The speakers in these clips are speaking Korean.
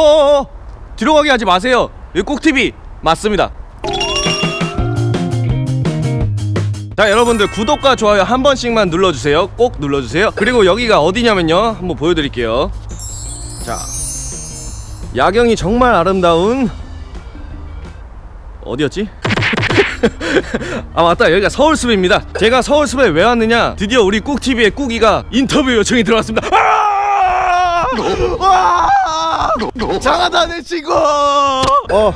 어어어. 뒤로 가게 하지 마세요. 여기 꾹TV 맞습니다. 자 여러분들 구독과 좋아요 한 번씩만 눌러주세요. 꼭 눌러주세요. 그리고 여기가 어디냐면요. 한번 보여드릴게요. 자 야경이 정말 아름다운 어디였지? 아 맞다. 여기가 서울숲입니다. 제가 서울숲에 왜 왔느냐? 드디어 우리 꾹TV의 꾹이가 인터뷰 요청이 들어왔습니다. 아! 와! 장하다 내 친구 어,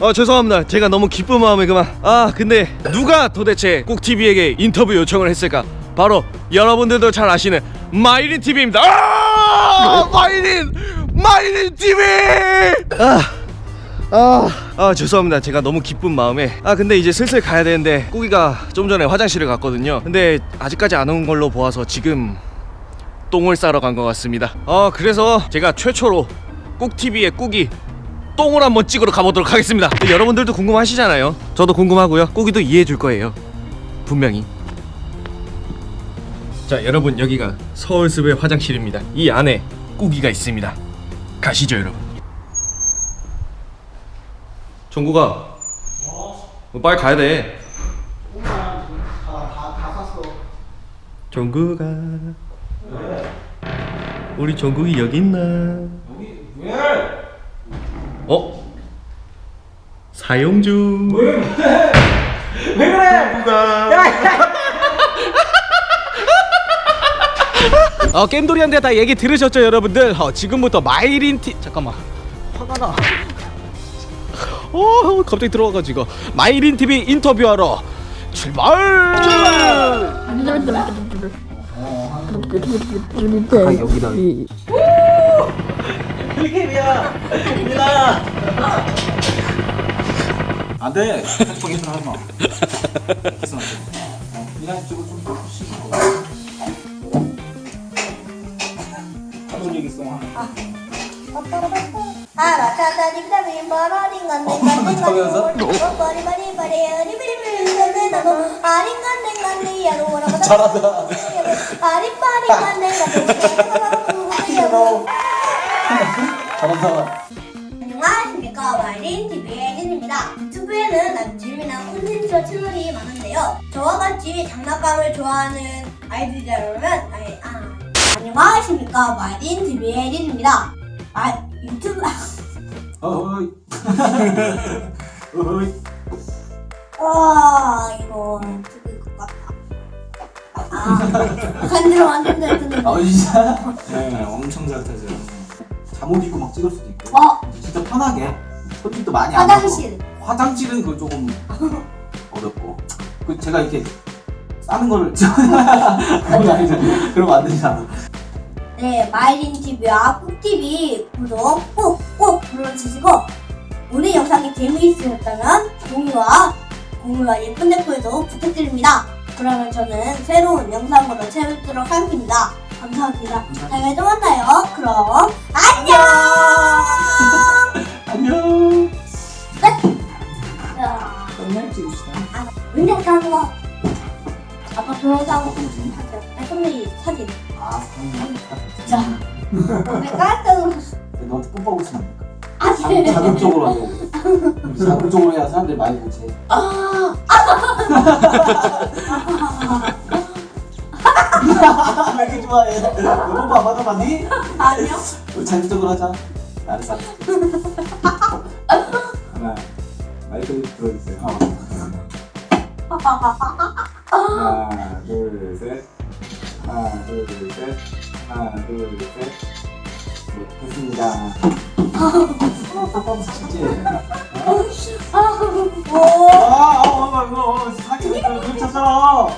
어 죄송합니다 제가 너무 기쁜 마음에 그만 아 근데 누가 도대체 꾹TV에게 인터뷰 요청을 했을까 바로 여러분들도 잘 아시는 마이린 TV입니다 아! 마이린 마이린 TV 아 아, 아 죄송합니다. 제가 너무 기쁜 마음에 아 근데 이제 슬슬 가야 되는데 꾸기가 좀 전에 화장실을 갔거든요. 근데 아직까지 안 온 걸로 보아서 지금 똥을 싸러 간 것 같습니다. 어 그래서 제가 최초로 꾹 TV의 꾸기 똥을 한번 찍으러 가보도록 하겠습니다. 여러분들도 궁금하시잖아요. 저도 궁금하고요. 꾸기도 이해해 줄 거예요. 분명히. 자 여러분 여기가 서울숲의 화장실입니다. 이 안에 꾸기가 있습니다. 가시죠 여러분. 정국아 어? 빨리 가야 돼 정국아 우리 정국이 여기 있나 여기 왜? 어? 사용 중 왜? 왜 그래? 정국아 어 게임돌이한테 다 얘기 들으셨죠 여러분들 어, 지금부터 마이린티 잠깐만 화가 나 어, 갑자기 들어와가지고 마이린 TV 인터뷰하러 출발! 아 여기다 필캠이야 미나 안돼 핸드폰 계속 하지마 계속 안돼 어, 미나 이쪽으로 좀 보시고 무슨 얘기 있어 잘한다. 잘한다 안녕하십니까 마이린 TV의 혜진입니다. 유튜브에는 재미난 콘텐츠와 채널이 많은데요. 저와 같이 장난감을 좋아하는 아이들이라면 아니, 아, 안녕하십니까 마이린 TV의 혜진입니다. 아 유튜브 어이 어이 와 이거. 아 간지러 완전 잘 듣는 아 진짜? 네. 엄청 잘 타죠 잠옷 입고 막 찍을 수도 있고. 어? 진짜 편하게. 손짓도 많이 안 하고. 화장실. 화장실은 그 조금 어렵고. 그 제가 이렇게 싸는 거를 그건 아니잖아 그러면 안 되잖아. 네, 마이린 TV와 꾹 TV 구독 꼭꼭 눌러주시고 오늘 영상이 재미있으셨다면 공유와 공유와 예쁜 댓글도 부탁드립니다. 그러면 저는 새로운 영상으로 찾아뵙도록 하겠습니다. 감사합니다. 다음에 또 만나요. 그럼 안녕. 안녕 야, 맨날 찍읍시다 아, 맨날 까는 거. 아빠 동영상 사진. 아, 선배이 사진. 아 자, 왜 깜짝 놀랐어. 너한테 뽀뽀하고 될까? 네. 자- 자극적으로 하려고. 자극적으로 해야 사람들이 많이 보지 아, 왜 이렇게 좋아해? 너 뽀뽀 안 받아봤니? 아니요. 우리 자극적으로 하자. 알았어. 하나 마이크 들어주세요. 하나 둘 셋. 하나 둘 셋. 하나 둘셋. 네, 됐습니다 찍지 오. 아, 어, 이거 어, 사기 그 쳤잖아.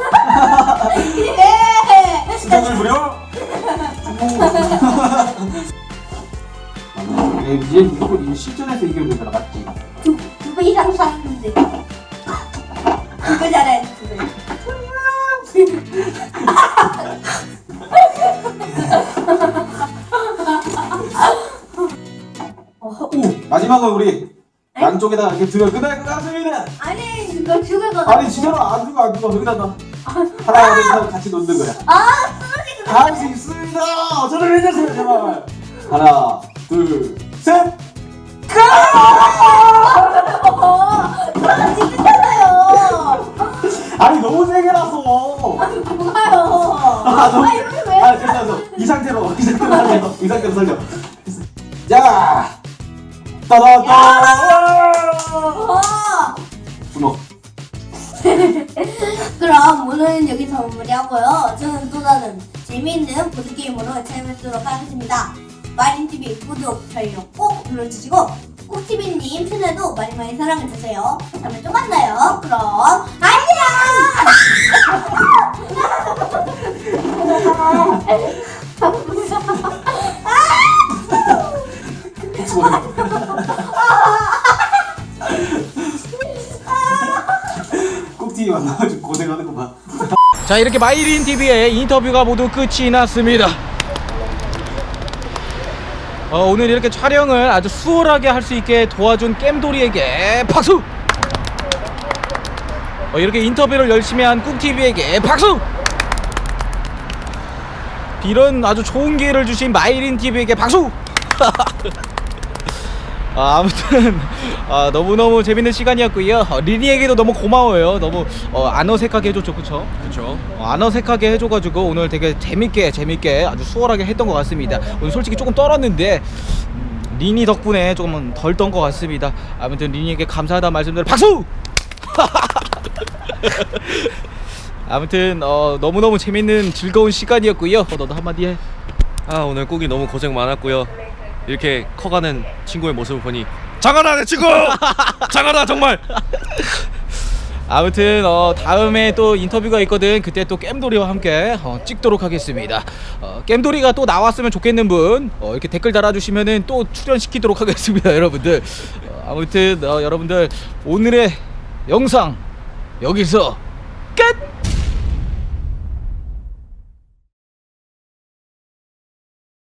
네. 수정을 부려? 이제 무조건 이 실전에서 이기면 되잖아, 맞지? 두, 두배 이상 샀 마지막으로 우리 양쪽에다가 이렇게 들어 끝날 것 같습니다. 아니, 이거 죽을 거 아니 진짜로 안 죽어 안 죽어 여기다 놔. 하나 둘 셋 같이 놓는 거야. 아, 쓰러지는 할수 있습니다. 저를 해주세요 제발. 하나 둘, 셋. 어, 저는 재밌잖아요. 아니 너무 세게라서. 뭐가요? 아, 너무. 아, 이렇게 왜? 아, 됐어. 이 상태로, 이 상태로 살려. 이 상태로 살려. 자, 따다다. 어. 주먹. 그럼 오늘은 여기서 마무리하고요. 저는 또 다른 재미있는 보드게임으로 찾아뵙도록 하겠습니다. 마린TV 구독, 좋아요 꼭 눌러주시고 꾹TV님 채널도 많이 많이 사랑해주세요. 다음에 또 만나요. 그럼 안녕! 고 고생하는 거 봐. 자 이렇게 마이린 TV의 인터뷰가 모두 끝이 났습니다. 어, 오늘 이렇게 촬영을 아주 수월하게 할 수 있게 도와준 겜돌이에게 박수! 어, 이렇게 인터뷰를 열심히 한 꾹TV에게 박수! 이런 아주 좋은 기회를 주신 마이린 TV에게 박수! 아, 아무튼 아, 너무너무 재밌는 시간이었고요. 어, 리니에게도 너무 고마워요. 너무 어, 안 어색하게 해줬죠, 그쵸? 그렇죠. 어, 안 어색하게 해줘가지고 오늘 되게 재밌게 재밌게 아주 수월하게 했던 것 같습니다. 오늘 솔직히 조금 떨었는데 음, 리니 덕분에 조금 덜 떤 것 같습니다. 아무튼 리니에게 감사하다 말씀드려 박수! 아무튼 어, 너무너무 재밌는 즐거운 시간이었고요. 어, 너도 한마디 해. 아 오늘 꾹이 너무 고생 많았고요. 이렇게 커가는 친구의 모습을 보니 장하다 내 친구. 장하다 정말. 아무튼 어, 다음에 또 인터뷰가 있거든 그때 또 겜돌이와 함께 어, 찍도록 하겠습니다 어, 겜돌이가 또 나왔으면 좋겠는 분 어, 이렇게 댓글 달아주시면은 또 출연시키도록 하겠습니다 여러분들 어, 아무튼 어, 여러분들 오늘의 영상 여기서 끝